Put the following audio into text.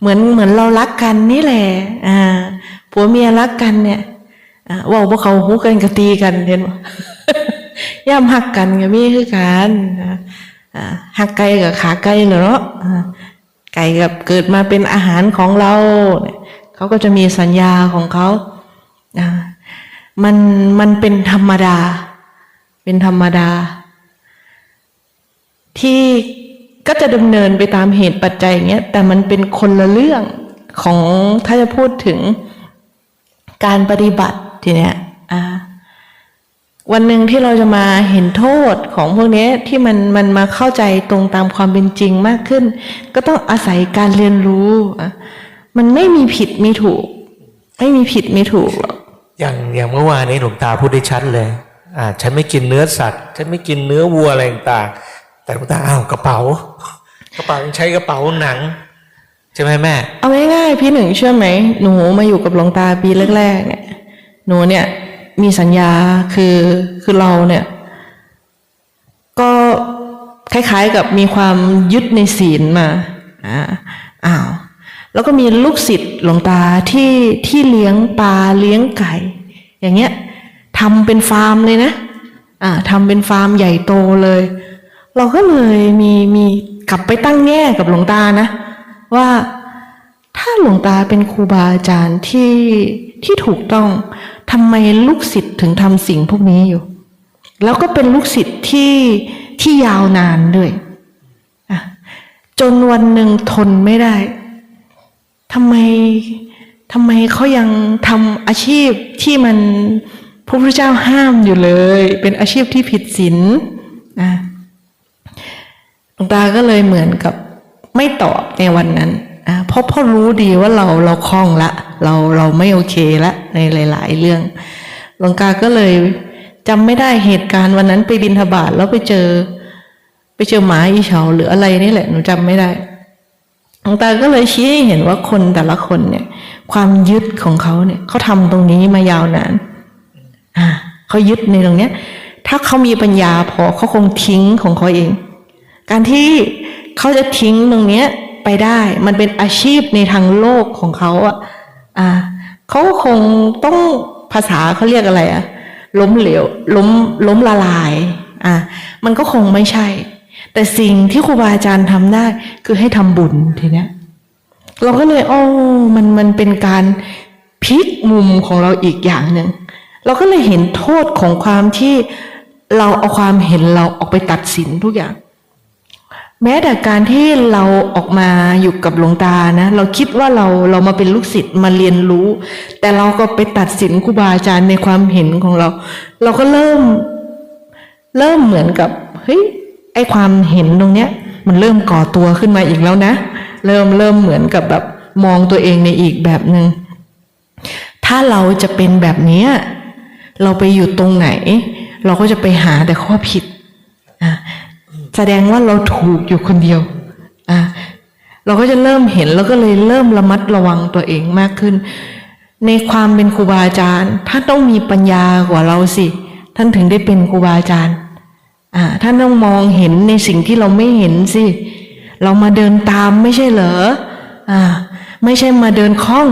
เหมือนเหมือนเรารักกันนี่แหละอ่าผัวเมียรักกันเนี่ยว่าพวกเขาหูกันกตีกันเห็นบ่ย่ำหักกันก็มีคือกันหักไก่กับขาไก่เหรอเนาะไก่กับเกิดมาเป็นอาหารของเราเขาก็จะมีสัญญาของเขามันมันเป็นธรรมดา เป็นธรรมดา ที่ ก็จะดำเนินไปตามเหตุปัจจัยอย่างเงี้ยแต่มันเป็นคนละเรื่องของถ้าจะพูดถึงการปฏิบัติทีเนี้ยอ่าวันหนึ่งที่เราจะมาเห็นโทษของพวกนี้ที่มันมันมาเข้าใจตรงตามความเป็นจริงมากขึ้น ก็ต้องอาศัยการเรียนรู้อะมันไม่มีผิดมีถูก ไม่มีผิดมีถูกหรอกอย่างอย่างเมื่อวานนี้หลวงตาพูดได้ชัดเลย อ่า ฉันไม่กินเนื้อสัตว์ ฉันไม่กินเนื้อวัวอะไรต่างแต่หลวงตาอ้าวกระเป๋า ระเป๋ายังใช้กระเป๋าหนังใช่ไหมแม่ เอาง่ายๆพี่หนึ่งเชื่อไหมหนูมาอยู่กับหลวงตาปีแรกๆเนี่ย หนูเนี่ย มีสัญญาคือคือเราเนี่ย ก็คล้ายๆกับมีความยึดในศีลมาอ่าอ้าวแล้วก็มีลูกศิษย์หลวงตาที่ที่เลี้ยงปลาเลี้ยงไก่ อย่างเงี้ยทำเป็นฟาร์มเลยนะอ่าทำเป็นฟาร์มใหญ่โตเลย เราก็เลยมีมีกลับไปตั้งแง่กับหลวงตานะ ว่าถ้าหลวงตาเป็นครูบาอาจารย์ที่ที่ถูกต้องทำไมลูกศิษย์ถึงทำสิ่งพวกนี้อยู่ แล้วก็เป็นลูกศิษย์ที่ที่ยาวนานด้วยจนวันหนึ่งทนไม่ได้ทำไมทำไมเขายังทำอาชีพที่มันพระพุทธเจ้าห้ามอยู่เลย เป็นอาชีพที่ผิดศีลอะ งตาก็เลยเหมือนกับไม่ตอบในวันนั้นเพราะพ่อรู้ดีว่าเราเราคล่องละ เราเราไม่โอเคละในหลาย ๆ เรื่องหลวงตาก็เลยจำไม่ได้เหตุการณ์วันนั้นไปบินทบาทแล้วไปเจอ ไปเจอหมาอีเฉาหรืออะไรนี่แหละหนูจำไม่ได้หลวงตาก็เลยชี้ให้เห็นว่าคนแต่ละคนเนี่ย ความยึดของเขาเนี่ยเขาทำตรงนี้มายาวนานอ่าเขายึดในตรงเนี้ย ถ้าเขามีปัญญาพอเขาคงทิ้งของเขาเอง การที่เขาจะทิ้งตรงเนี้ยไปได้ มันเป็นอาชีพในทางโลกของเขาอะอ่าเขาคงต้องภาษาเขาเรียกอะไรอะล้มเหลวล้มล้มละลายอ่ามันก็คงไม่ใช่ แต่สิ่งที่ครูบาอาจารย์ทำได้ คือให้ทำบุญทีเนี้ยเราก็เลยโอ้มันมันเป็นการพลิกมุมของเราอีกอย่างหนึ่งเราก็เลยเห็นโทษของความที่เราเอาความเห็นเราออกไปตัดสินทุกอย่าง แม้แต่การที่เราออกมาอยู่กับหลวงตานะ เราคิดว่าเราเรามาเป็นลูกศิษย์มาเรียนรู้ แต่เราก็ไปตัดสินครูบาอาจารย์ในความเห็นของเรา เราก็เริ่ม เริ่มเหมือนกับเฮ้ยไอความเห็นตรงเนี้ย มันเริ่มก่อตัวขึ้นมาอีกแล้วนะ เริ่มเริ่มเหมือนกับแบบมองตัวเองในอีกแบบหนึง่งถ้าเราจะเป็นแบบเนี้ยเราไปอยู่ตรงไหน เราก็จะไปหาแต่ข้อผิด แสดงว่าเราถูกอยู่คนเดียวอะเราก็จะเริ่มเห็นแล้วก็เลยเริ่มระมัดระวังตัวเองมากขึ้น ในความเป็นครูบาอาจารย์ท่านต้องมีปัญญากว่าเราสิ ท่านถึงได้เป็นครูบาอาจารย์อ่าท่านต้องมองเห็นในสิ่งที่เราไม่เห็นสิ เรามาเดินตามไม่ใช่เหรออ่าไม่ใช่มาเดินคล่อง